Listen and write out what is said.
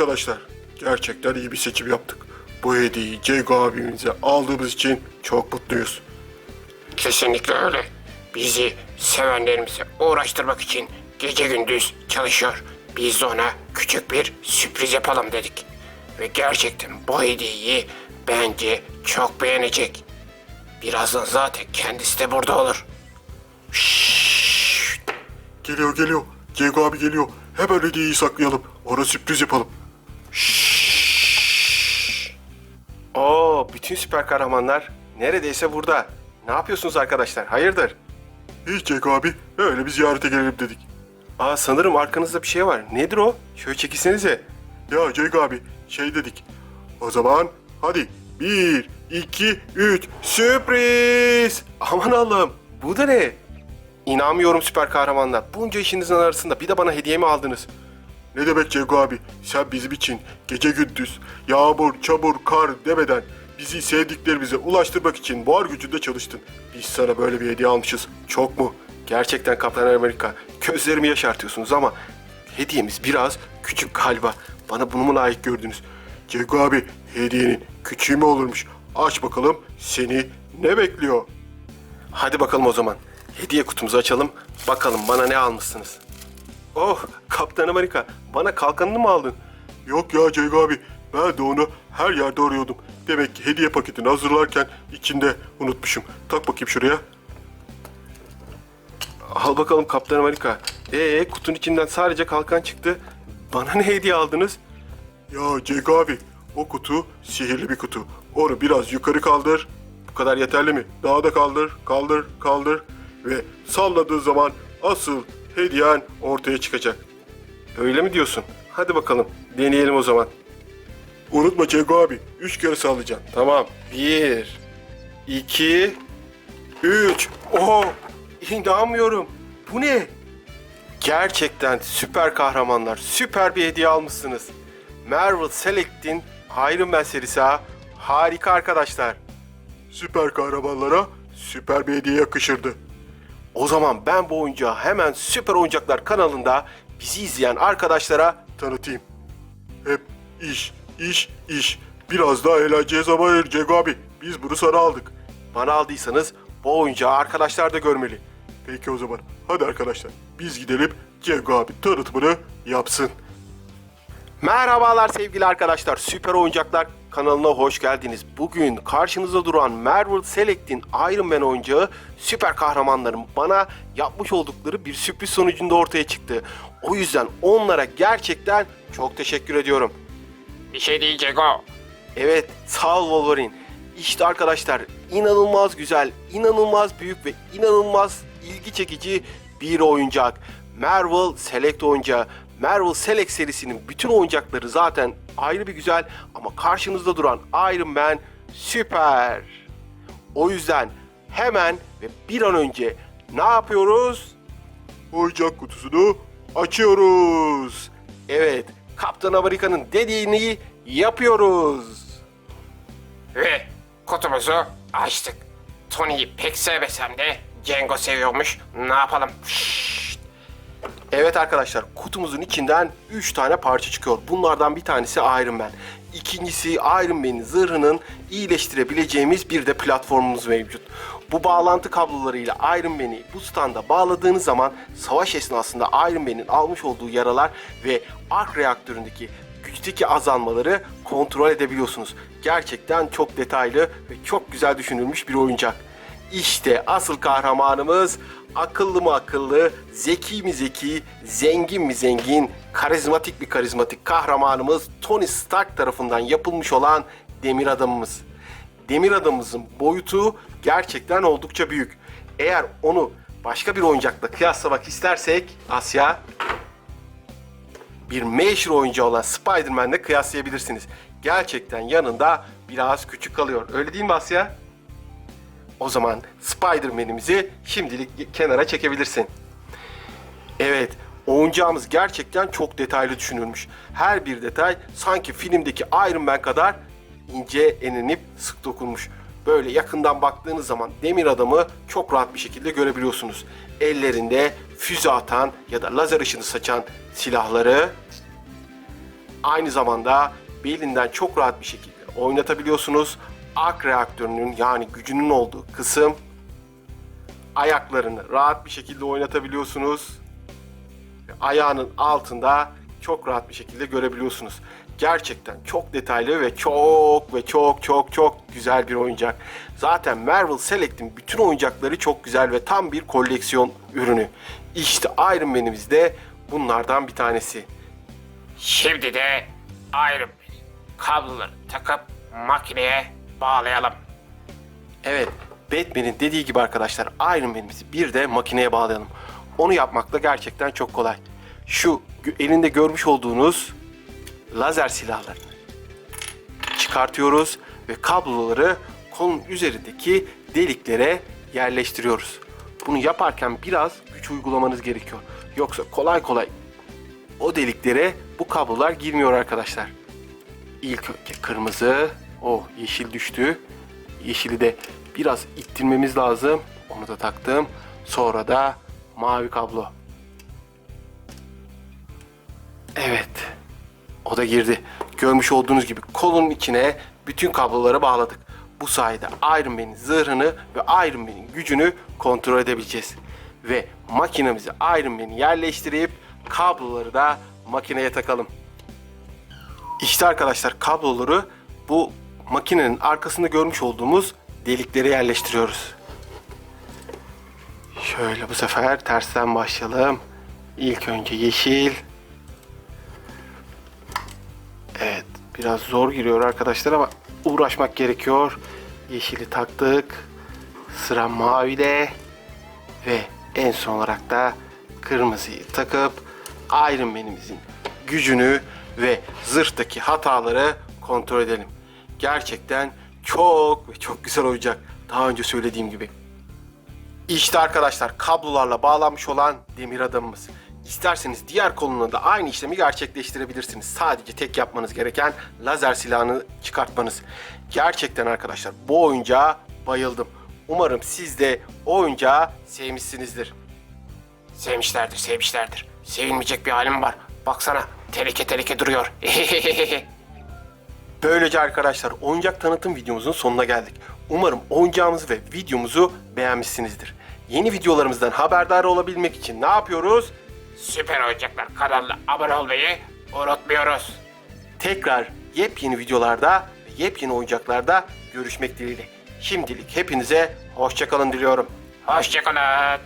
arkadaşlar. Gerçekten iyi bir seçim yaptık. Bu hediyeyi Cengo abimize aldığımız için çok mutluyuz. Kesinlikle öyle. Bizi sevenlerimize uğraştırmak için gece gündüz çalışıyor. Biz de ona küçük bir sürpriz yapalım dedik. Ve gerçekten bu hediyeyi bence çok beğenecek. Birazdan zaten kendisi de burada olur. Şşş. Geliyor geliyor. Cengo abi geliyor. Hemen hediyeyi saklayalım. Ona sürpriz yapalım. Oo, bütün süper kahramanlar neredeyse burada. Ne yapıyorsunuz arkadaşlar? Hayırdır? Hiç Cengo abi öyle bir ziyarete gelelim dedik. Aa sanırım arkanızda bir şey var. Nedir o? Şöyle çekilsenize. Ya Cengo abi şey dedik. O zaman hadi bir, iki, üç Sürpriz! Aman Allah'ım bu da ne? İnanmıyorum süper kahramanlar. Bunca işinizin arasında bir de bana hediye mi aldınız? Ne demek Cengo abi? Sen bizim için gece gündüz, yağmur, çamur, kar demeden bizi sevdiklerimize ulaştırmak için var gücünde çalıştın. Biz sana böyle bir hediye almışız. Çok mu? Gerçekten Kaptan Amerika gözlerimi yaşartıyorsunuz ama hediyemiz biraz küçük galiba. Bana bunu mu layık gördünüz? Cengo abi hediyenin küçüğü mü olurmuş? Aç bakalım seni ne bekliyor? Hadi bakalım o zaman. Hediye kutumuzu açalım. Bakalım bana ne almışsınız. Oh Kaptan Amerika bana kalkanını mı aldın? Yok ya Cengo abi ben de onu her yerde arıyordum. Demek ki hediye paketini hazırlarken içinde unutmuşum. Tak bakayım şuraya. Al bakalım Kaptan Amerika. Ee kutunun içinden sadece kalkan çıktı. Bana ne hediye aldınız? Ya Cengo abi o kutu sihirli bir kutu. Onu biraz yukarı kaldır. Bu kadar yeterli mi? Daha da kaldır, kaldır, kaldır. Ve salladığın zaman asıl hediyen ortaya çıkacak. Öyle mi diyorsun? Hadi bakalım deneyelim o zaman. Unutma Cengo abi. Üç kere sallayacaksın. Tamam. Bir, iki, üç. Oh! İnanmıyorum. Bu ne? Gerçekten süper kahramanlar. Süper bir hediye almışsınız. Marvel Select'in Iron Man serisi ha. Harika arkadaşlar. Süper kahramanlara süper bir hediye yakışırdı. O zaman ben bu oyuncağı hemen Süper Oyuncaklar kanalında bizi izleyen arkadaşlara Tanıtayım. Hep iş, iş, iş. Biraz daha eğlenceye zaman Cengo abi. Biz bunu sana aldık. bana aldıysanız bu oyuncağı arkadaşlar da görmeli. Peki o zaman. Hadi arkadaşlar. Biz gidelim Cengo abi tanıtımını yapsın. Merhabalar sevgili arkadaşlar. Süper Oyuncaklar kanalına hoş geldiniz. Bugün karşınızda duran Marvel Select'in Iron Man oyuncağı süper kahramanların bana yapmış oldukları bir sürpriz sonucunda ortaya çıktı. O yüzden onlara gerçekten çok teşekkür ediyorum. Bir şey değil Cego. Evet, sağ ol Wolverine. İşte arkadaşlar inanılmaz güzel, inanılmaz büyük ve inanılmaz ilgi çekici bir oyuncak. Marvel Select oyuncağı. Marvel Select serisinin bütün oyuncakları zaten ayrı bir güzel ama karşınızda duran Iron Man süper. O yüzden hemen ve bir an önce ne yapıyoruz? Oyuncak kutusunu açıyoruz. Evet, Kaptan Amerika'nın dediğini yapıyoruz. Ve kutumuzu açtık. Tony'yi pek sevmesem de Cengo seviyormuş. Ne yapalım? Şşş. Evet arkadaşlar kutumuzun içinden 3 tane parça çıkıyor. Bunlardan bir tanesi Iron Man. İkincisi Iron Man'in zırhının iyileştirebileceğimiz bir de platformumuz mevcut. Bu bağlantı kablolarıyla Iron Man'i bu standa bağladığınız zaman savaş esnasında Iron Man'in almış olduğu yaralar ve ark reaktöründeki güçteki azalmaları kontrol edebiliyorsunuz. Gerçekten çok detaylı ve çok güzel düşünülmüş bir oyuncak. İşte asıl kahramanımız akıllı mı akıllı, zeki mi zeki, zengin mi zengin, karizmatik mi karizmatik kahramanımız Tony Stark tarafından yapılmış olan Demir Adamımız. Demir Adamımızın boyutu gerçekten oldukça büyük. Eğer onu başka bir oyuncakla kıyaslamak istersek Asya bir meşhur oyuncu olan Spider-Man'le kıyaslayabilirsiniz. Gerçekten yanında biraz küçük kalıyor. Öyle değil mi Asya? O zaman Spider-Man'imizi şimdilik kenara çekebilirsin. Evet, oyuncağımız gerçekten çok detaylı düşünülmüş. Her bir detay sanki filmdeki Iron Man kadar ince enlenip sık dokunmuş. Böyle yakından baktığınız zaman demir adamı çok rahat bir şekilde görebiliyorsunuz. Ellerinde füze atan ya da lazer ışını saçan silahları Aynı zamanda belinden çok rahat bir şekilde oynatabiliyorsunuz. Ark reaktörünün yani gücünün olduğu kısım ayaklarını rahat bir şekilde oynatabiliyorsunuz. Ayağının altında çok rahat bir şekilde görebiliyorsunuz. Gerçekten çok detaylı ve çok ve çok çok çok güzel bir oyuncak. Zaten Marvel Select'in bütün oyuncakları çok güzel ve tam bir koleksiyon ürünü. İşte Iron Man'imiz de bunlardan bir tanesi. Şimdi de Iron Man kabloları takıp makineye bağlayalım. Evet, Batman'in dediği gibi arkadaşlar Iron Man'imizi bir de makineye bağlayalım. Onu yapmak da gerçekten çok kolay. Şu elinde görmüş olduğunuz lazer silahlarını çıkartıyoruz ve kabloları kolun üzerindeki deliklere yerleştiriyoruz. Bunu yaparken biraz güç uygulamanız gerekiyor. Yoksa kolay kolay o deliklere bu kablolar girmiyor arkadaşlar. İlk önce kırmızı, o yeşil düştü. Yeşili de biraz ittirmemiz lazım. Onu da taktım. Sonra da mavi kablo. Evet. O da girdi. Görmüş olduğunuz gibi kolun içine bütün kabloları bağladık. Bu sayede Iron Man'in zırhını ve Iron Man'in gücünü kontrol edebileceğiz. Ve makinemize Iron Man'i yerleştirip kabloları da makineye takalım. İşte arkadaşlar kabloları bu makinenin arkasında görmüş olduğumuz deliklere yerleştiriyoruz. Şöyle bu sefer tersten başlayalım. İlk önce yeşil. Evet biraz zor giriyor arkadaşlar ama uğraşmak gerekiyor. Yeşili taktık. Sıra mavide. Ve en son olarak da kırmızıyı takıp Iron Man'imizin gücünü ve zırhtaki hataları kontrol edelim. Gerçekten çok ve çok güzel olacak. Daha önce söylediğim gibi. İşte arkadaşlar kablolarla bağlanmış olan demir adamımız. İsterseniz diğer koluna da aynı işlemi gerçekleştirebilirsiniz. Sadece tek yapmanız gereken lazer silahını çıkartmanız. Gerçekten arkadaşlar bu oyuncağa bayıldım. Umarım siz de o oyuncağı sevmişsinizdir. Sevmişlerdir, sevmişlerdir. Sevinmeyecek bir halim var. Baksana, teleke teleke duruyor. Böylece arkadaşlar oyuncak tanıtım videomuzun sonuna geldik. Umarım oyuncağımızı ve videomuzu beğenmişsinizdir. Yeni videolarımızdan haberdar olabilmek için ne yapıyoruz? Süper Oyuncaklar kanalına abone olmayı unutmuyoruz. Tekrar yepyeni videolarda ve yepyeni oyuncaklarda görüşmek dileğiyle. Şimdilik hepinize hoşçakalın diliyorum. Hoşçakalın.